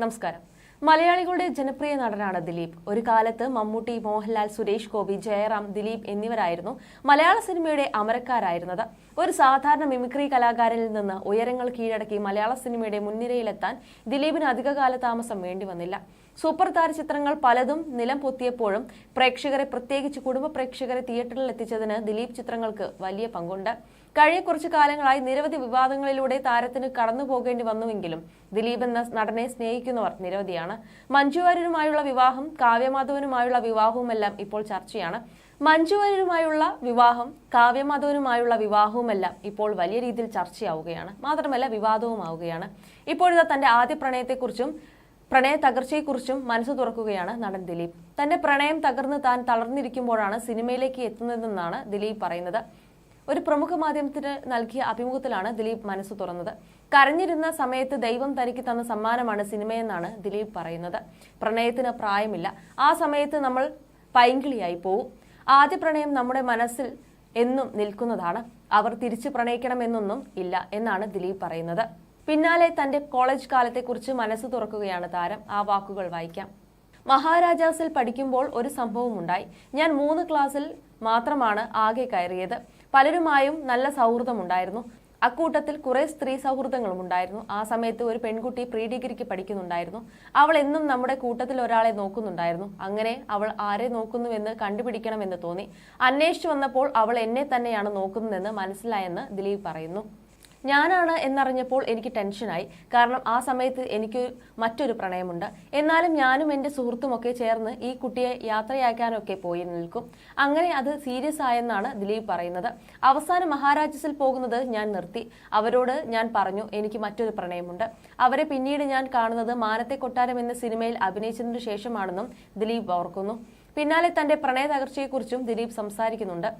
നമസ്കാരം. മലയാളികളുടെ ജനപ്രിയ നടനാണ് ദിലീപ്. ഒരു കാലത്ത് മമ്മൂട്ടി മോഹൻലാൽ സുരേഷ് ഗോപി ജയറാം ദിലീപ് എന്നിവരായിരുന്നു മലയാള സിനിമയുടെ അമരക്കാരായിരുന്നത്. ഒരു സാധാരണ മിമിക്രി കലാകാരനിൽ നിന്ന് ഉയരങ്ങൾ കീഴടക്കി മലയാള സിനിമയുടെ മുൻനിരയിലെത്താൻ ദിലീപിന് അധികകാല താമസം വേണ്ടി വന്നില്ല. സൂപ്പർ താര ചിത്രങ്ങൾ പലതും നിലം പൊത്തിയപ്പോഴും പ്രേക്ഷകരെ പ്രത്യേകിച്ച് കുടുംബ പ്രേക്ഷകരെ തിയേറ്ററിൽ എത്തിച്ചതിന് ദിലീപ് ചിത്രങ്ങൾക്ക് വലിയ പങ്കുണ്ട്. കഴിഞ്ഞ കുറച്ചു കാലങ്ങളായി നിരവധി വിവാദങ്ങളിലൂടെ താരത്തിന് കടന്നു പോകേണ്ടി വന്നുവെങ്കിലും ദിലീപ് എന്ന നടനെ സ്നേഹിക്കുന്നവർ നിരവധിയാണ്. മഞ്ജു വാര്യരുമായുള്ള വിവാഹം കാവ്യമാധവനുമായുള്ള വിവാഹവുമെല്ലാം ഇപ്പോൾ ചർച്ചയാണ്. മഞ്ജു വാര്യരുമായുള്ള വിവാഹം കാവ്യമാധവനുമായുള്ള വിവാഹവുമെല്ലാം ഇപ്പോൾ വലിയ രീതിയിൽ ചർച്ചയാവുകയാണ്. മാത്രമല്ല വിവാദവുമാവുകയാണ്. ഇപ്പോഴത്തെ തന്റെ ആദ്യ പ്രണയത്തെക്കുറിച്ചും പ്രണയ തകർച്ചയെക്കുറിച്ചും മനസ്സ് തുറക്കുകയാണ് നടൻ ദിലീപ്. തന്റെ പ്രണയം തകർന്ന് താൻ തളർന്നിരിക്കുമ്പോഴാണ് സിനിമയിലേക്ക് എത്തുന്നതെന്നാണ് ദിലീപ് പറയുന്നത്. ഒരു പ്രമുഖ മാധ്യമത്തിന് നൽകിയ അഭിമുഖത്തിലാണ് ദിലീപ് മനസ്സ് തുറന്നത്. കരഞ്ഞിരുന്ന സമയത്ത് ദൈവം തനിക്ക് തന്ന സമ്മാനമാണ് സിനിമയെന്നാണ് ദിലീപ് പറയുന്നത്. പ്രണയത്തിന് പ്രായമില്ല. ആ സമയത്ത് നമ്മൾ പൈങ്കിളിയായി പോവും. ആദ്യ പ്രണയം നമ്മുടെ മനസ്സിൽ എന്നും നിൽക്കുന്നതാണ്. അവർ തിരിച്ചു പ്രണയിക്കണമെന്നൊന്നും ഇല്ല എന്നാണ് ദിലീപ് പറയുന്നത്. പിന്നാലെ തന്റെ കോളേജ് കാലത്തെക്കുറിച്ച് മനസ്സ് തുറക്കുകയാണ് താരം. ആ വാക്കുകൾ വായിക്കാം. മഹാരാജാസിൽ പഠിക്കുമ്പോൾ ഒരു സംഭവം ഉണ്ടായി ഞാൻ മൂന്ന് ക്ലാസ്സിൽ മാത്രമാണ് ആകെ കയറിയത്. പലരുമായും നല്ല സൗഹൃദമുണ്ടായിരുന്നു. അക്കൂട്ടത്തിൽ കുറേ സ്ത്രീ സൗഹൃദങ്ങളും ഉണ്ടായിരുന്നു. ആ സമയത്ത് ഒരു പെൺകുട്ടി പ്രീ ഡിഗ്രിക്ക് പഠിക്കുന്നുണ്ടായിരുന്നു. അവൾ എന്നും നമ്മുടെ കൂട്ടത്തിൽ ഒരാളെ നോക്കുന്നുണ്ടായിരുന്നു. അങ്ങനെ അവൾ ആരെ നോക്കുന്നുവെന്ന് കണ്ടുപിടിക്കണമെന്ന് തോന്നി. അന്വേഷിച്ചു വന്നപ്പോൾ അവൾ എന്നെ തന്നെയാണ് നോക്കുന്നതെന്ന് മനസ്സിലായെന്ന് ദിലീപ് പറയുന്നു. ഞാനാണ് എന്നറിഞ്ഞപ്പോൾ എനിക്ക് ടെൻഷനായി. കാരണം ആ സമയത്ത് എനിക്ക് മറ്റൊരു പ്രണയമുണ്ട്. എന്നാലും ഞാനും എന്റെ സുഹൃത്തുമൊക്കെ ചേർന്ന് ഈ കുട്ടിയെ യാത്രയാക്കാനൊക്കെ പോയി നിൽക്കും. അങ്ങനെ അത് സീരിയസ് ആയെന്നാണ് ദിലീപ് പറയുന്നത്. അവസാനം മഹാരാജസിൽ പോകുന്നത് ഞാൻ നിർത്തി. അവരോട് ഞാൻ പറഞ്ഞു എനിക്ക് മറ്റൊരു പ്രണയമുണ്ട്. അവരെ പിന്നീട് ഞാൻ കാണുന്നത് മാനത്തെ കൊട്ടാരം എന്ന സിനിമയിൽ അഭിനയിച്ചതിന് ശേഷമാണെന്നും ദിലീപ് ഓർക്കുന്നു. പിന്നാലെ തന്റെ പ്രണയ തകർച്ചയെക്കുറിച്ചും ദിലീപ് സംസാരിക്കുന്നുണ്ട്.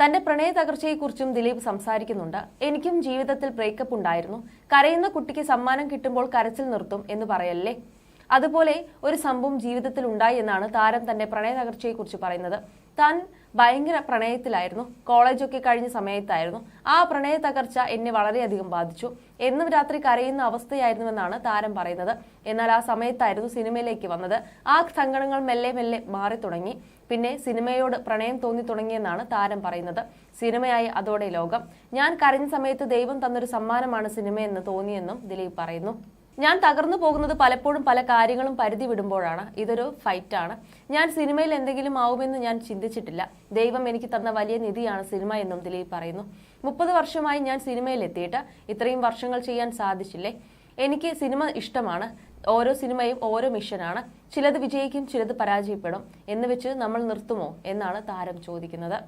തന്റെ പ്രണയ തകർച്ചയെക്കുറിച്ചും ദിലീപ് സംസാരിക്കുന്നുണ്ട്. എനിക്കും ജീവിതത്തിൽ ബ്രേക്കപ്പ് ഉണ്ടായിരുന്നു. കരയുന്ന കുട്ടിക്ക് സമ്മാനം കിട്ടുമ്പോൾ കരച്ചിൽ നിർത്തും എന്ന് പറയല്ലേ? അതുപോലെ ഒരു സംഭവം ജീവിതത്തിൽ ഉണ്ടായി എന്നാണ് താരം തന്റെ പ്രണയ തകർച്ചയെക്കുറിച്ച് പറയുന്നത്. താൻ ഭയങ്കര പ്രണയത്തിലായിരുന്നു. കോളേജൊക്കെ കഴിഞ്ഞ സമയത്തായിരുന്നു. ആ പ്രണയ തകർച്ച എന്നെ വളരെയധികം ബാധിച്ചു. എന്നും രാത്രി കരയുന്ന അവസ്ഥയായിരുന്നുവെന്നാണ് താരം പറയുന്നത്. എന്നാൽ ആ സമയത്തായിരുന്നു സിനിമയിലേക്ക് വന്നത്. ആ സങ്കടങ്ങൾ മെല്ലെ മെല്ലെ മാറി തുടങ്ങി. പിന്നെ സിനിമയോട് പ്രണയം തോന്നി തുടങ്ങിയെന്നാണ് താരം പറയുന്നത്. സിനിമയായി അതോടെ ലോകം. ഞാൻ കരഞ്ഞ സമയത്ത് ദൈവം തന്നൊരു സമ്മാനമാണ് സിനിമയെന്ന് തോന്നിയെന്നും ദിലീപ് പറയുന്നു. ഞാൻ തകർന്നു പോകുന്നത് പലപ്പോഴും പല കാര്യങ്ങളും പരിധി വിടുമ്പോഴാണ്. ഇതൊരു ഫൈറ്റാണ്. ഞാൻ സിനിമയിൽ എന്തെങ്കിലും ആവുമെന്ന് ഞാൻ ചിന്തിച്ചിട്ടില്ല. ദൈവം എനിക്ക് തന്ന വലിയ നിധിയാണ് സിനിമ എന്നും ദിലീപ് പറയുന്നു. മുപ്പത് വർഷമായി ഞാൻ സിനിമയിൽ എത്തിയിട്ട് ഇത്രയും വർഷങ്ങൾ ചെയ്യാൻ സാധിച്ചില്ലേ? എനിക്ക് സിനിമ ഇഷ്ടമാണ്. ഓരോ സിനിമയും ഓരോ മിഷനാണ്. ചിലത് വിജയിക്കും ചിലത് പരാജയപ്പെടും. എന്ന് വെച്ച് നമ്മൾ നിർത്തുമോ? എന്നാണ് താരം ചോദിക്കുന്നത്.